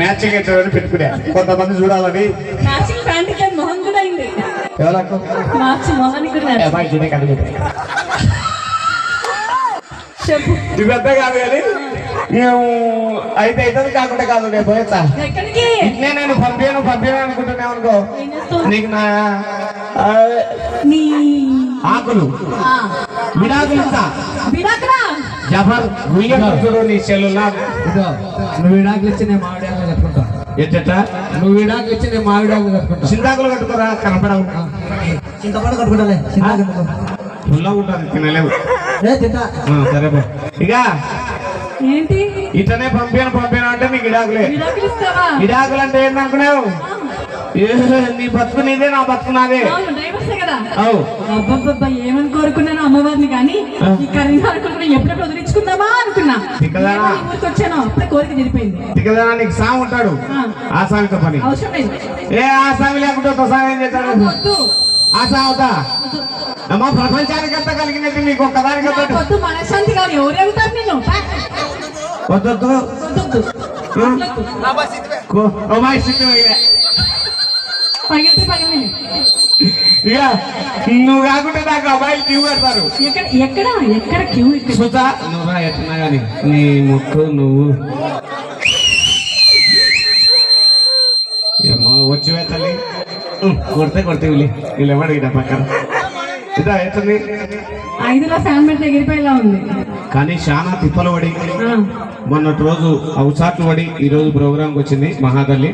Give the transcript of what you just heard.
Matching పెట్టుకునే. కొంతమంది చూడాలని. పెద్ద కాదు కానీ మేము అయితే కాకుండా కాదు నేను పోయేస్తా. ఎక్కడికి? నేను పంపాను పంపాను అనుకో. నీకు నా ఆకులు. విడాకులు ఇస్తా. జఫర్ కూతురు నీ ఇదో నువ్వు విడాకులు ఇచ్చి నేను మామిడాకులు కట్టుకుంటా. ఎచ్చట నువ్వు విడాకులు ఇచ్చి నేను మామిడాకులు కట్టుకుంటా. చింతాకులు కట్టుకోరా? కనపడవు చింతపండు కట్టుకుంటాలే ఫుల్లా ఉంటుంది తినలేవు. సరే. ఇక ఏంటి? ఇట్లనే పంపాను పంపాను అంటే నీకు ఇడాకులే ఇడాకులు అంటే ఏందనుకున్నావు ఏ, నీ బతుకు నీదే నా బతుకు నాదే. ఏమని కోరుకున్నాను అమ్మవారిని కానీ ఈ కరీంగా అనుకున్నా ఎప్పుడెప్పుడు వదిలించుకుందామా అనుకున్నా. తిక్కదానా? వచ్చాను అప్పుడే కోరిక జరిపోయింది దిగదనా నీకు సాము ఉంటాడు. ఆ. సామితో పని. ఏ ఆ సామి లేకుంటే ఒక సామి ఏం చేస్తాడు? వద్దు ఆ సాగుతా అమ్మా ప్రపంచానికంతా కలిగినట్టు నీకు ఒక్కదానికి నాకు వద్దు మనశ్శాంతి కాదు. ఎవరు నేను. వద్దొద్దు వద్దొద్దు వద్దొద్దు. అమ్మాయి సిద్ధం ఇక పగిలితే పగిలి ఇక నువ్వు కాకుంటే నాకు అబ్బాయిలు క్యూ కడతారు. ఎక్కడ ఎక్కడ? ఎక్కడ క్యూ ఇక్కడ చూసా నువ్వు ఎట్టున్నా కానీ నీ ముక్కు నువ్వు. వచ్చివే తల్లి. కొడితే కొడితే వీళ్ళు. వీళ్ళు ఎవడు ఇట పక్కన? ఇదా ఎట్టుంది ఐదులో పెట్టి ఎగిరిపోయేలా ఉంది. కానీ చాలా తిప్పలు పడి మొన్నటి రోజు అవుసాట్లు పడి ఈ రోజు ప్రోగ్రాంకి వచ్చింది మహాతల్లి